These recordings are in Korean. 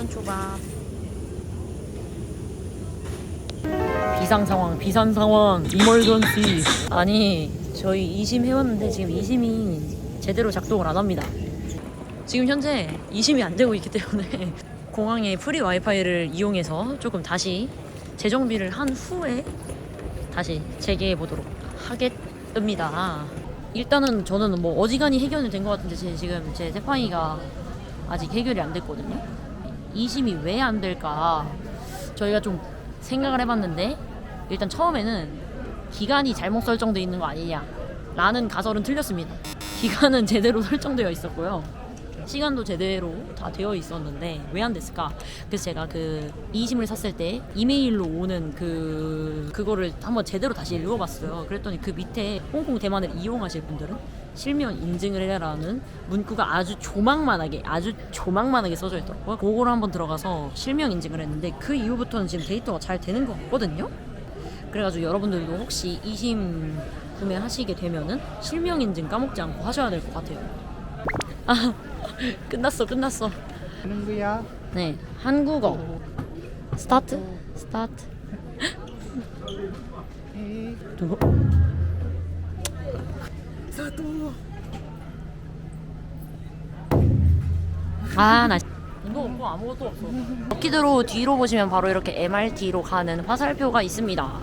회전 초밥. 비상 상황, 비상 상황, 이멀전시. 아니, 저희 2심 해왔는데 지금 2심이 제대로 작동을 안 합니다. 지금 현재 2심이 안 되고 있기 때문에 공항의 프리 와이파이를 이용해서 조금 다시 재정비를 한 후에 다시 재개해 보도록 하겠습니다. 일단은 저는 뭐 어지간히 해결이 된 것 같은데 제- 지금 제 세팡이가 아직 해결이 안 됐거든요. 2심이 왜 안 될까? 저희가 좀 생각을 해봤는데 일단 처음에는 기간이 잘못 설정되어 있는 거 아니냐 라는 가설은 틀렸습니다. 기간은 제대로 설정되어 있었고요. 시간도 제대로 다 되어 있었는데 왜 안 됐을까? 그래서 제가 그 이심을 샀을 때 이메일로 오는 그 그거를 한번 제대로 다시 읽어봤어요. 그랬더니 그 밑에 홍콩 대만을 이용하실 분들은 실명 인증을 해라라는 문구가 아주 조망만하게 아주 조망만하게 써져 있더라고요. 그거를 한번 들어가서 실명 인증을 했는데 그 이후부터는 지금 데이터가 잘 되는 것 같거든요. 그래가지고 여러분들도 혹시 이심 구매하시게 되면은 실명 인증 까먹지 않고 하셔야 될 것 같아요. 아 끝났어 끝났어. 거야? 네 한국어 스타트 스타트. 누구? 사도 아, 나 운동 없고 아무것도 없어. 버키드로 뒤로 보시면 바로 이렇게 MRT로 가는 화살표가 있습니다.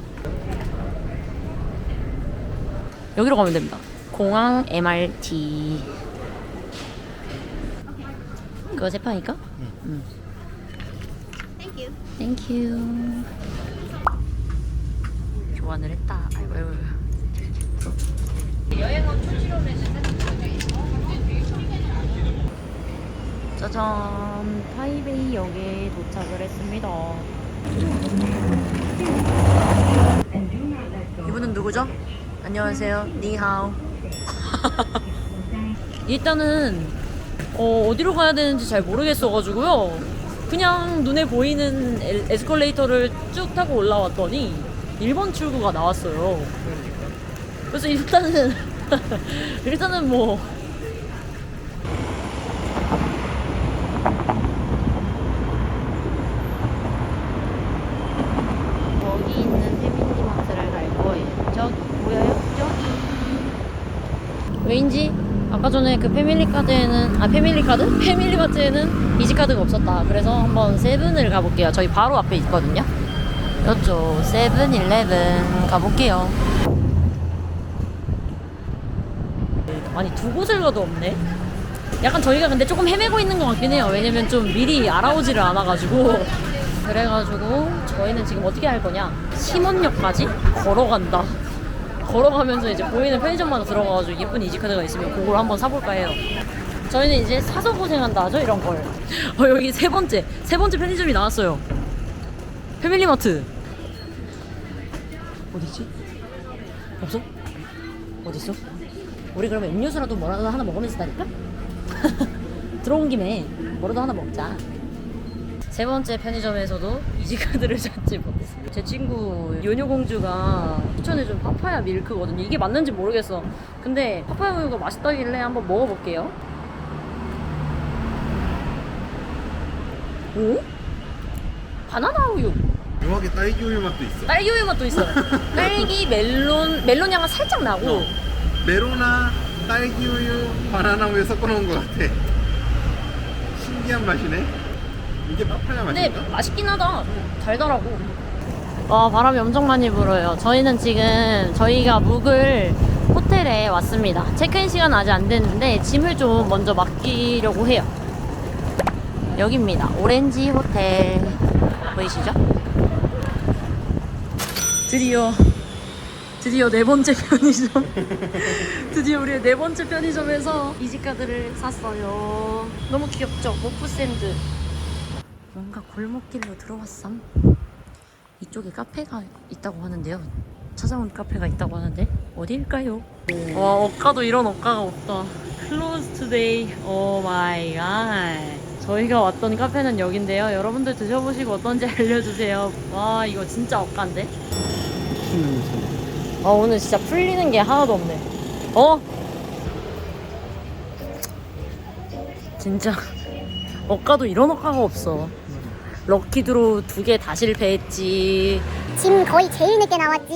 여기로 가면 됩니다. 공항 MRT. 그거 제 판일까? 응. 땡큐. 땡큐. 교환을 했다. 아이고 아이고. 짜잔 타이베이 역에 도착을 했습니다 이분은 누구죠? 안녕하세요 니하오 일단은 어, 어디로 가야 되는지 잘 모르겠어가지고요. 그냥 눈에 보이는 엘- 에스컬레이터를 쭉 타고 올라왔더니 1번 출구가 나왔어요. 그래서 일단은 일단은 뭐 저기 있는 패밀리마트를 갈 거예요. 저기 보여요? 저기. 왜인지 아까 전에 그 패밀리카드에는 아 패밀리카드? 패밀리마트에는 이지카드가 없었다. 그래서 한번 세븐을 가볼게요. 저희 바로 앞에 있거든요. 이쪽 세븐일레븐 가볼게요. 아니 두 곳을 가도 없네. 약간 저희가 근데 조금 헤매고 있는 것 같긴 해요. 왜냐면 좀 미리 알아오지를 않아가지고. 그래가지고 저희는 지금 어떻게 할 거냐? 심원역까지 걸어간다. 걸어가면서 이제 보이는 편의점마다 들어가가지고 예쁜 이지카드가 있으면 그걸 한번 사볼까 해요. 저희는 이제 사서 고생한다 하죠 이런 걸. 어 여기 세 번째 세 번째 편의점이 나왔어요. 패밀리마트. 어디지? 없어? 어디 있어? 우리 그러면 음료수라도 뭐라도 하나 먹으면서 다닐까? 들어온 김에 뭐라도 하나 먹자. 세 번째 편의점에서도 이지카드를 찾지 못했습니다. 제 친구 요녀공주가 추천해준 파파야 밀크거든요. 이게 맞는지 모르겠어. 근데 파파야 우유가 맛있다길래 한번 먹어볼게요. 오? 바나나 우유. 묘하게 딸기 우유 맛도 있어. 딸기 우유 맛도 있어요. 딸기, 멜론, 멜론 향은 살짝 나고. 어. 메로나, 딸기 우유, 바나나 우유 섞어놓은 것 같아. 신기한 맛이네. 이게 파파야 근데 맛인가? 맛있긴 하다. 달달하고. 와 바람이 엄청 많이 불어요. 저희는 지금 저희가 묵을 호텔에 왔습니다. 체크인 시간 아직 안 됐는데 짐을 좀 먼저 맡기려고 해요. 여기입니다. 오렌지 호텔 보이시죠? 드디어 드디어 네 번째 편의점 드디어 우리의 네 번째 편의점에서 이지카드를 샀어요 너무 귀엽죠? 모프샌드 뭔가 골목길로 들어왔삼 이쪽에 카페가 있다고 하는데요 찾아온 카페가 있다고 하는데 어디일까요? 와 억가도 이런 억가가 없다 Close today Oh my god 저희가 왔던 카페는 여긴데요 여러분들 드셔보시고 어떤지 알려주세요 와 이거 진짜 억가인데? 아 오늘 진짜 풀리는 게 하나도 없네. 어? 진짜 억가도 이런 억가가 없어. 럭키드로 두개 다 실패했지. 짐 거의 제일 늦게 나왔지.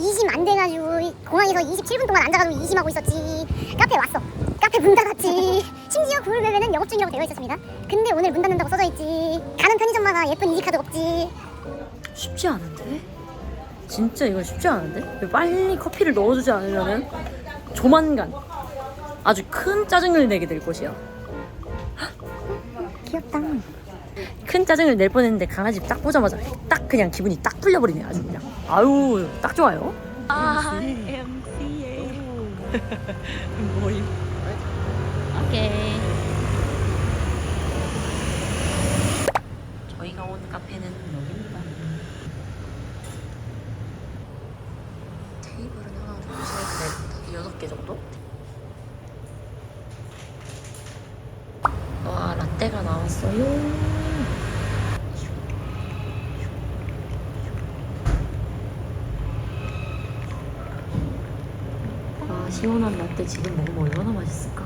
20 안 돼가지고 공항에서 27분 동안 앉아가지고 20하고 있었지. 카페 왔어. 카페 문 닫았지. 심지어 구글 맵에는 영업 중이라고 되어 있었습니다. 근데 오늘 문 닫는다고 써져 있지. 가는 편의점마다 예쁜 이지카드 없지. 쉽지 않은데? 진짜 이거 쉽지 않은데? 빨리 커피를 넣어주지 않으면은 조만간 아주 큰 짜증을 내게 될 것이야. 귀엽다. 큰 짜증을 낼 뻔했는데 강아지 딱 보자마자 딱 그냥 기분이 딱 풀려버리네 아주 그냥. 아유 딱 좋아요. 아 MCA 오케이 저희가 온 카페는 여기입니다 테이블은 하나 둘셋넷 여섯 개 정도? 와 라떼가 나왔어요 아 시원한 라떼 지금 먹으면 얼마나 맛있을까?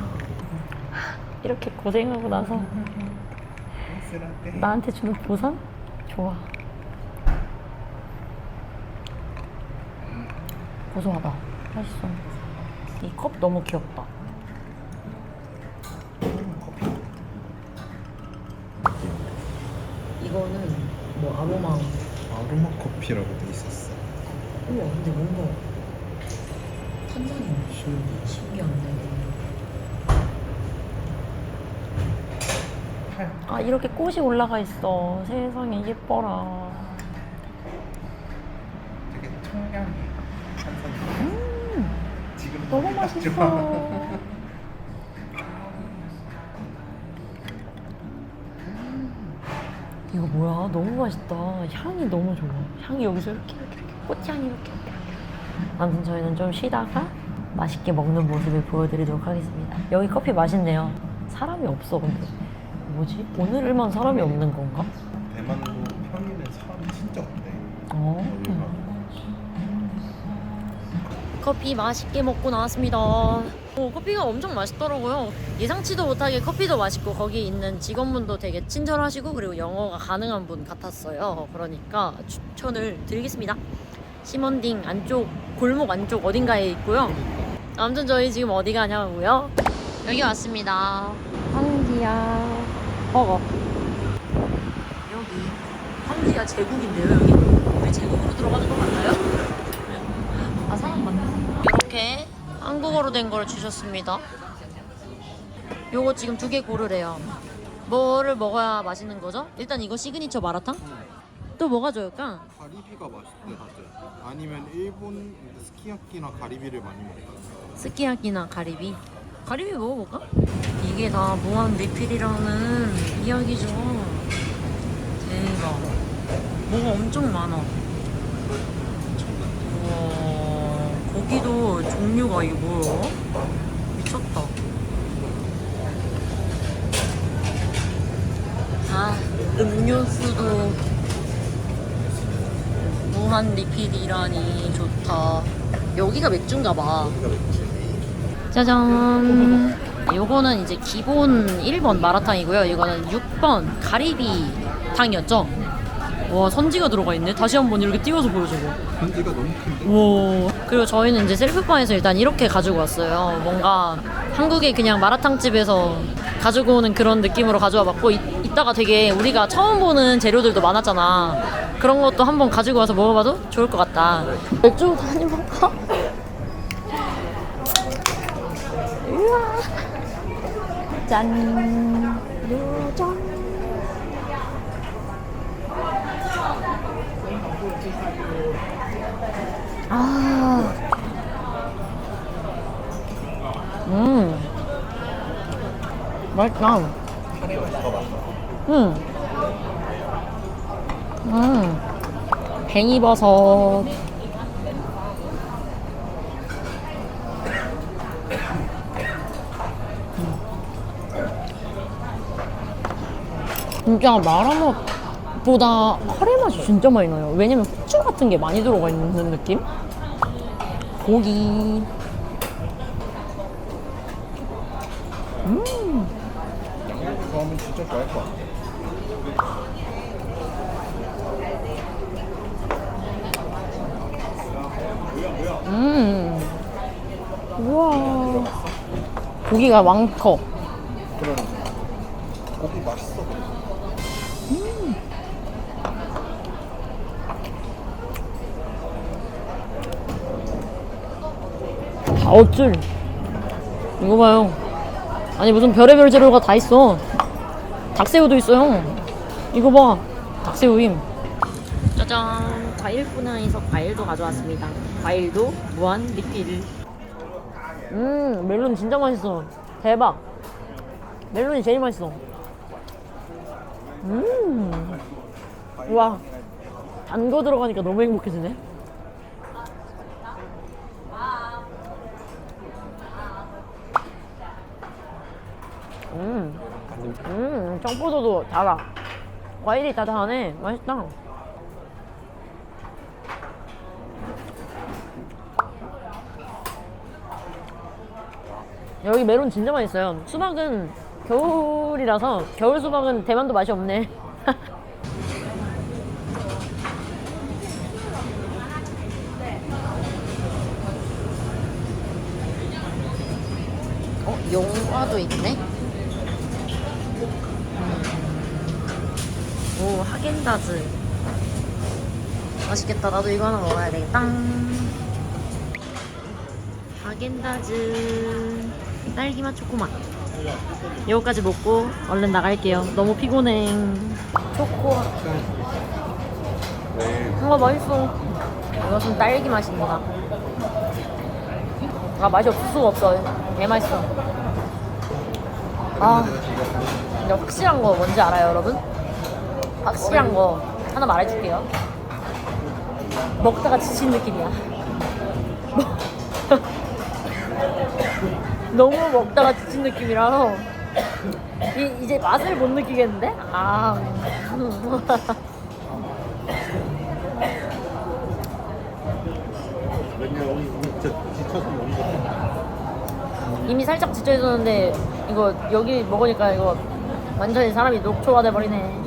이렇게 고생하고 나서 나한테 주는 보상? 좋아. 고소하다. 맛있어. 이 컵 너무 귀엽다. 이거는 뭐 아로마. 아로마 커피라고 돼 있었어. 우와 근데 뭔가 탄산이 신기. 신기한데 아 이렇게 꽃이 올라가 있어. 세상에 예뻐라. 되게 청량해. 지금 음, 너무 딱 맛있어. 좋아. 이거 뭐야? 너무 맛있다. 향이 너무 좋아. 향이 여기서 이렇게 이렇게, 이렇게 꽃향이 이렇게 이렇게. 아무튼 저희는 좀 쉬다가 맛있게 먹는 모습을 보여드리도록 하겠습니다 여기 커피 맛있네요 사람이 없어 근데 뭐지? 오늘만 사람이 없는 건가? 대만도 평일에 사람이 진짜 없대. 어. 커피 맛있게 먹고 나왔습니다. 오, 커피가 엄청 맛있더라고요. 예상치도 못하게 커피도 맛있고 거기 있는 직원분도 되게 친절하시고 그리고 영어가 가능한 분 같았어요. 그러니까 추천을 드리겠습니다. 시먼딩 안쪽 골목 안쪽 어딘가에 있고요. 아무튼 저희 지금 어디 가냐고요? 여기 왔습니다. 황지야 버거. 여기 황지야 제국인데요 여기? 우리 제국으로 들어가는 거 맞나요? 아 사람 맞네 이렇게 한국어로 된 걸 주셨습니다 요거 지금 두 개 고르래요 뭐를 먹어야 맛있는 거죠? 일단 이거 시그니처 마라탕? 또 뭐가 좋을까? 가리비가 맛있대 다들. 아니면 일본 스키야키나 가리비를 많이 먹다. 스키야키나 가리비? 가리비 먹어볼까? 이게 다 무한 리필이라는 이야기죠. 대박. 뭐가 엄청 많아. 우와 고기도 종류가 뭐야? 미쳤다. 아 음료수도 무한 리필이라니 좋다. 여기가 맥주인가 봐 짜잔. 요거는 이제 기본 1번 마라탕이고요. 이거는 6번 가리비탕이었죠. 와 선지가 들어가 있네. 다시 한번 이렇게 띄워서 보여줘봐. 편지가 너무 큰데. 와. 그리고 저희는 이제 셀프바에서 일단 이렇게 가지고 왔어요. 뭔가 한국의 그냥 마라탕 집에서 가지고 오는 그런 느낌으로 가져와 봤고 이, 이따가 되게 우리가 처음 보는 재료들도 많았잖아. 그런 것도 한번 가지고 와서 먹어봐도 좋을 것 같다. 맥주 한입 먹까? 우와. 짠. 짠. 아. 음. 맛있다. 음. 음. 팽이버섯. 진짜 마라맛보다 카레 맛이 진짜 많이 나요. 왜냐면 후추 같은 게 많이 들어가 있는 느낌? 고기. 같아. 음. 우와. 고기가 많고. 어쩔. 이거 봐요. 아니 무슨 별의별 재료가 다 있어. 닭새우도 있어요. 이거 봐. 닭새우임. 짜잔. 과일 분야에서 과일도 가져왔습니다. 과일도 무한 리필. 음 멜론 진짜 맛있어. 대박. 멜론이 제일 맛있어. 음. 우와. 단 거 들어가니까 너무 행복해지네. 음. 음, 청포도도 달아. 과일이 다 다네. 맛있다. 여기 메론 진짜 맛있어요. 수박은 겨울이라서 겨울 수박은 대만도 맛이 없네. 어, 용과도 있네. 오 하겐다즈 맛있겠다. 나도 이거 하나 먹어야 되겠다. 하겐다즈 딸기맛 초코맛. 이거까지 먹고 얼른 나갈게요. 너무 피곤해. 초코. 네. 와 맛있어. 이것은 딸기 맛입니다. 아 맛이 없을 수가 없어. 개 맛있어. 아 근데 확실한 거 뭔지 알아요 여러분? 확실한 거 하나 말해줄게요. 먹다가 지친 느낌이야. 너무 먹다가 지친 느낌이라서 이, 이제 맛을 못 느끼겠는데? 아. 거. 이미 살짝 지쳐 있었는데 이거 여기 먹으니까 이거 완전히 사람이 녹초가 돼 버리네.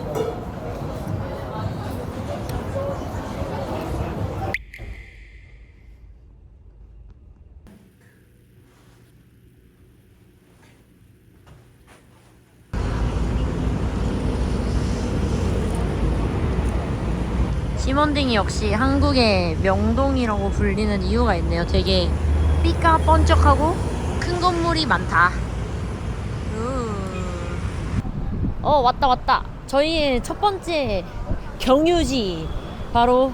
시먼딩이 역시 한국의 명동이라고 불리는 이유가 있네요. 되게 삐까 번쩍하고 큰 건물이 많다. 음. 어 왔다 왔다. 저희의 첫 번째 경유지 바로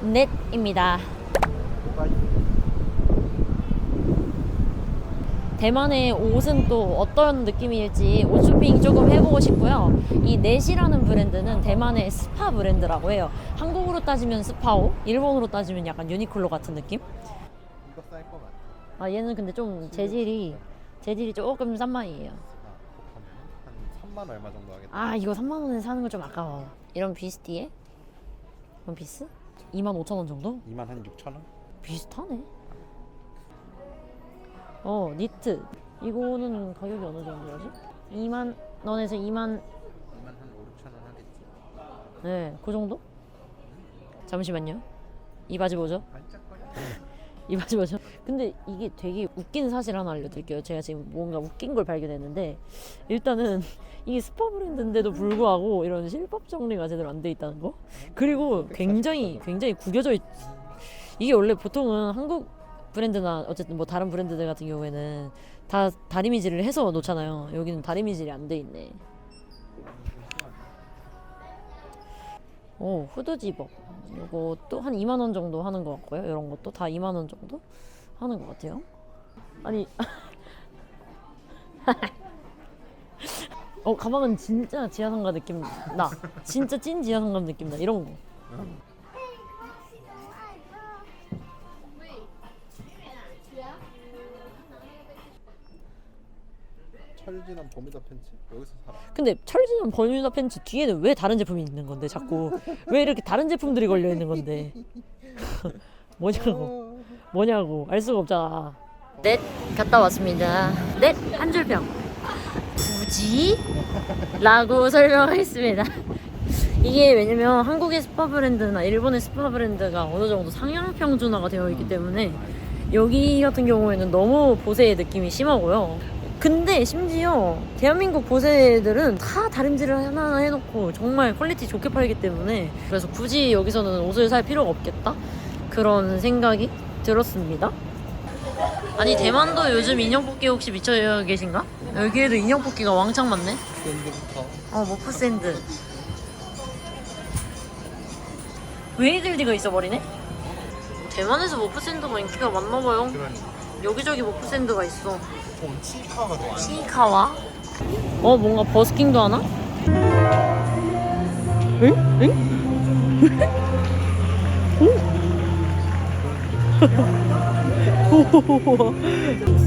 넷입니다. 대만의 옷은 또 어떤 느낌일지 옷 쇼핑 조금 해보고 싶고요. 이 넷이라는 브랜드는 대만의 스파 브랜드라고 해요. 한국으로 따지면 스파오, 일본으로 따지면 약간 유니클로 같은 느낌? 이거 쌀것 같아. 아 얘는 근데 좀 재질이 재질이 조금 싼 마이에요. 한 3만 얼마 정도 하겠다. 아 이거 3만 원에 사는 거 좀 아까워. 이런 비스티에 원피스 2만 5천 원 정도? 2만 한 6천 원? 비슷하네. 어 니트 이거는 가격이 어느 정도라지? 2만 원에서 2만 2만 한 5, 6천 원 하겠지. 네, 그 정도? 잠시만요. 이 바지 뭐죠? 이 바지 뭐죠? 근데 이게 되게 웃긴 사실 하나 알려드릴게요. 제가 지금 뭔가 웃긴 걸 발견했는데 일단은 이게 스파 브랜드인데도 불구하고 이런 실밥 정리가 제대로 안 돼 있다는 거. 그리고 굉장히 굉장히 구겨져 있. 이게 원래 보통은 한국 브랜드나 어쨌든 뭐 다른 브랜드들 같은 경우에는 다 다리미질을 해서 놓잖아요. 여기는 다리미질이 안 돼 있네. 오 후드 집업 이거 또한 2만 원 정도 하는 것 같고요. 이런 것도 다 2만 원 정도 하는 것 같아요. 아니 어 가방은 진짜 지하상가 느낌 나. 진짜 찐 지하상가 느낌 나. 이런 거 철진한 버뮤다 팬츠? 여기서 살아. 근데 철진한 버뮤다 팬츠 뒤에는 왜 다른 제품이 있는 건데 자꾸? 왜 이렇게 다른 제품들이 걸려 있는 건데? 뭐냐고. 뭐냐고. 알 수가 없잖아. 넷 갔다 왔습니다. 넷 한 줄평 굳이? 라고 설명했습니다. 이게 왜냐면 한국의 스파 브랜드나 일본의 스파 브랜드가 어느 정도 상향 평준화가 되어 있기 때문에 여기 같은 경우에는 너무 보세의 느낌이 심하고요 근데 심지어 대한민국 보세들은 다 다림질을 하나하나 해놓고 정말 퀄리티 좋게 팔기 때문에 그래서 굳이 여기서는 옷을 살 필요가 없겠다? 그런 생각이 들었습니다. 아니 대만도 요즘 인형 뽑기 혹시 미쳐 계신가? 여기에도 인형 뽑기가 왕창 많네? 샌드부터. 어 모프 샌드. 웨이들리가 있어버리네? 대만에서 모프 샌드가 인기가 많나봐요. 그러니. 여기저기 모프 샌드가 있어 어, 치카가 더 시카와 어 뭔가 버스킹도 하나? 응? 응? 오? 오 비장도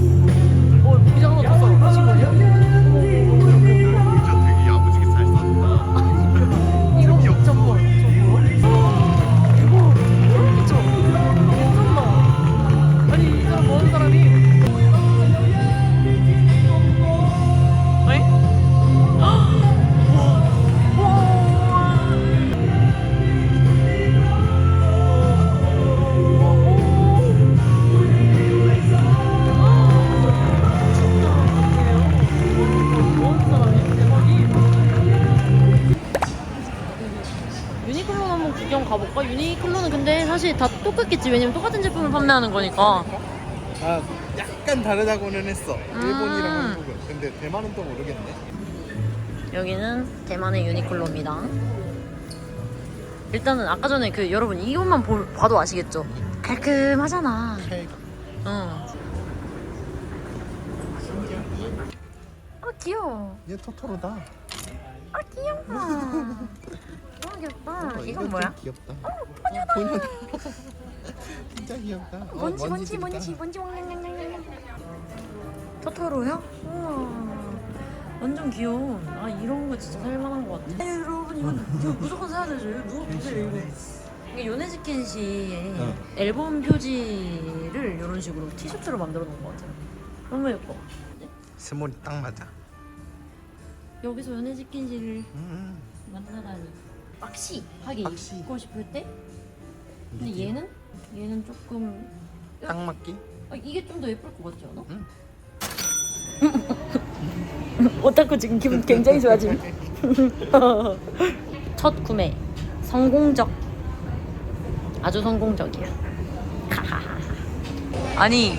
똑같겠지 왜냐면 똑같은 제품을 판매하는 거니까 아, 약간 다르다고는 했어. 일본이랑 음. 한국은. 근데 대만은 또 모르겠네. 여기는 대만의 유니클로입니다 일단은 아까 전에 그 여러분 이것만 보, 봐도 아시겠죠? 깔끔하잖아. 응. 어 귀여워 얘 토토로다. 어 귀여워 너무 귀엽다 어, 이건 좀 뭐야? 귀엽다. 본연. 진짜 귀엽다. 어, 뭔지 뭔지. 뭔지 뭔지 냥냥냥냥 토토로요? 우와 완전 귀여워 아 이런 거 진짜 살만한 것 같아 네, 여러분 이거, 이거 무조건 사야 되죠 이거 누가 보세요 이거 이게 요네즈켄시의 어. 앨범 표지를 이런 식으로 티셔츠로 만들어 놓은 것 같아요 너무 예뻐 스몰이 딱 맞아. 여기서 요네즈켄시를 음, 만나다니 박시 하게 박시. 입고 싶을 때 근데 얘는? 얘는 조금 딱 맞기? 아, 이게 좀 더 예쁠 것 같지 않아? 응. 오타쿠 지금 기분 굉장히 좋아짐. 첫 구매 성공적. 아주 성공적이야. 아니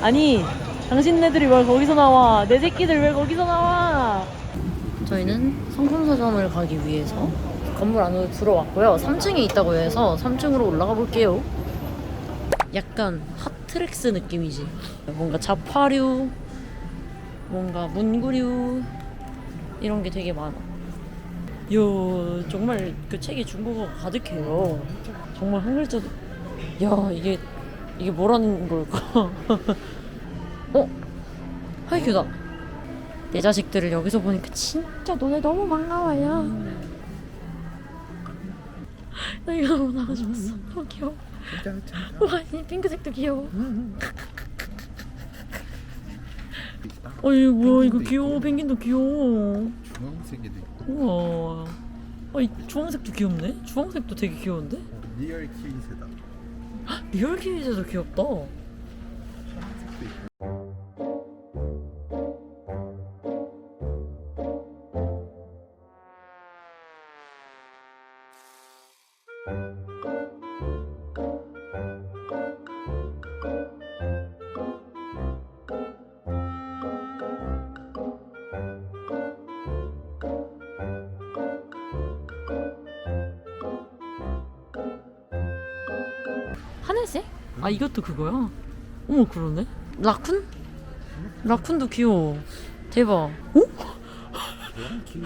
아니 당신네들이 왜 거기서 나와? 내 새끼들 왜 거기서 나와? 저희는 성품 서점을 가기 위해서 건물 안으로 들어왔고요. 3층에 있다고 해서 3층으로 올라가 볼게요. 약간 핫트렉스 느낌이지. 뭔가 자파류, 뭔가 문구류 이런 게 되게 많아. 요 정말 그 책에 중국어가 가득해요. 정말 한 글자도 야 이게 이게 뭐라는 걸까? 어? 하이큐다. 내 자식들을 여기서 보니까 진짜 너네 너무 반가워요. 나 이거 너무 나고 싶었어. 너무 귀여워. 와, 이 핑크색도 귀여워. 어이 뭐야 이거 귀여워 펭귄도 귀여워 주황색에도 있고. 우와 아 이 주황색도 귀엽네 주황색도 되게 귀여운데 리얼 키위세다. 리얼 키위즈도 귀엽다 하늘색? 아 이것도 그거야? 어머 그러네. 라쿤? 라쿤도 귀여워. 대박. 어? 너랑 김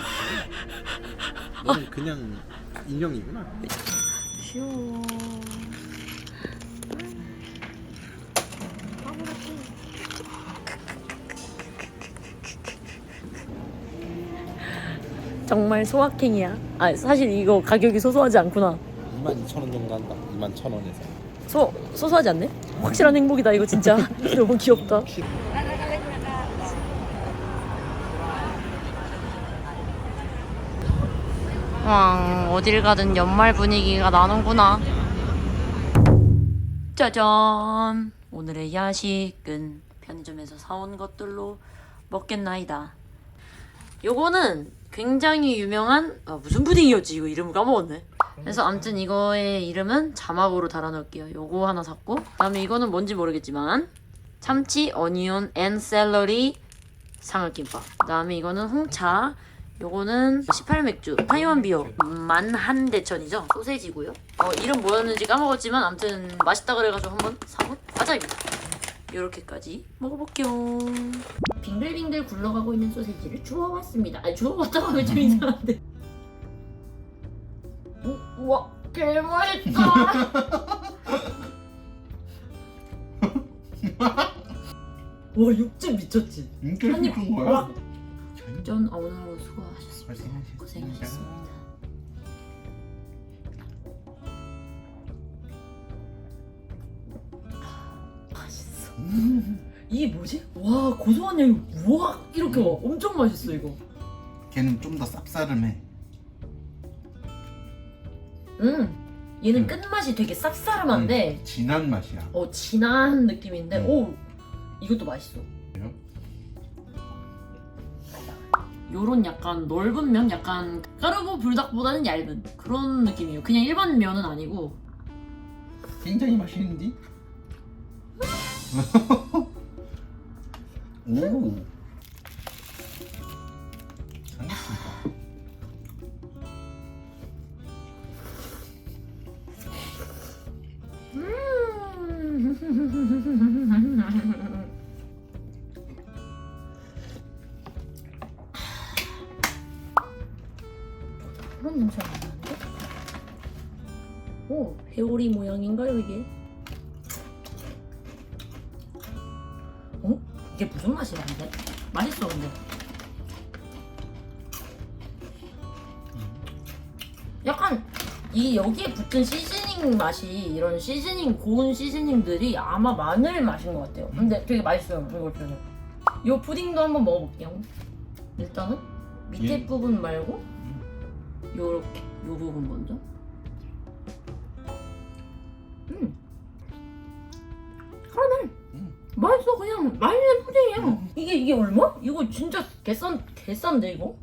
너는 그냥 인형이구나 귀여워. 정말 소확행이야. 아 사실 이거 가격이 소소하지 않구나. 22,000원 정도 한다 21,000원에서 소 소소하지 않네? 확실한 행복이다 이거 진짜 너무 귀엽다. 왕 어딜 가든 연말 분위기가 나는구나. 짜잔 오늘의 야식은 편의점에서 사온 것들로 먹겠나이다. 요거는 굉장히 유명한 아, 무슨 푸딩이었지 이거 이름 까먹었네. 그래서 아무튼 이거의 이름은 자막으로 달아놓을게요. 요거 하나 샀고 그다음에 이거는 뭔지 모르겠지만 참치, 어니온, 앤 샐러리 상을김밥. 그다음에 이거는 홍차. 요거는 18맥주, 타이완 비어, 만한대천이죠. 소세지고요. 어, 이름 뭐였는지 까먹었지만 아무튼 맛있다 그래가지고 한번 사본 과자입니다. 요렇게까지 먹어볼게요. 빙글빙글 굴러가고 있는 소세지를 주워왔습니다. 아니 주워왔다고 하면 좀 이상한데. 우, 우와 개맛있다. 와 육즙 미쳤지. 인기 한입 큰 와. 전 오늘 하루 수고하셨습니다. 고생하셨습니다. 고생하셨습니다. 맛있어. 이게 뭐지? 와 고소한 향이 우와 이렇게 와 엄청 맛있어 이거. 걔는 좀 더 쌉싸름해 음 얘는 음. 끝맛이 되게 쌉싸름한데 진한 맛이야 어 진한 느낌인데 음. 오 이것도 맛있어. 그래요? 요런 약간 넓은 면, 약간 까르보 불닭보다는 얇은 그런 느낌이에요. 그냥 일반 면은 아니고 굉장히 맛있는데? 오 붙은 시즈닝 맛이 이런 시즈닝 고운 시즈닝들이 아마 마늘 맛인 것 같아요. 근데 되게 맛있어요 이거 보세요 이 푸딩도 한번 먹어볼게요. 일단은 밑에 예. 부분 말고 요렇게 요 부분 먼저. 음. 카라멜 음. 맛있어 그냥. 맛있는 푸딩이야. 이게 이게 얼마? 이거 진짜 개싼 개싼데 이거?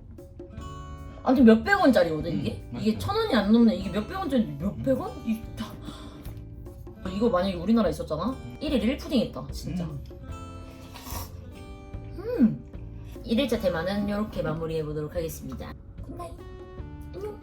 아무튼 몇백 원짜리거든 이게? 음, 이게. 천 원이 안 넘네. 이게 몇백 원짜리 몇백 원? 이, 다. 이거 만약에 우리나라에 있었잖아? 1일 1푸딩 했다 진짜. 음. 음. 1일차 테마는 이렇게 마무리해 보도록 하겠습니다. 굿나잇. 안녕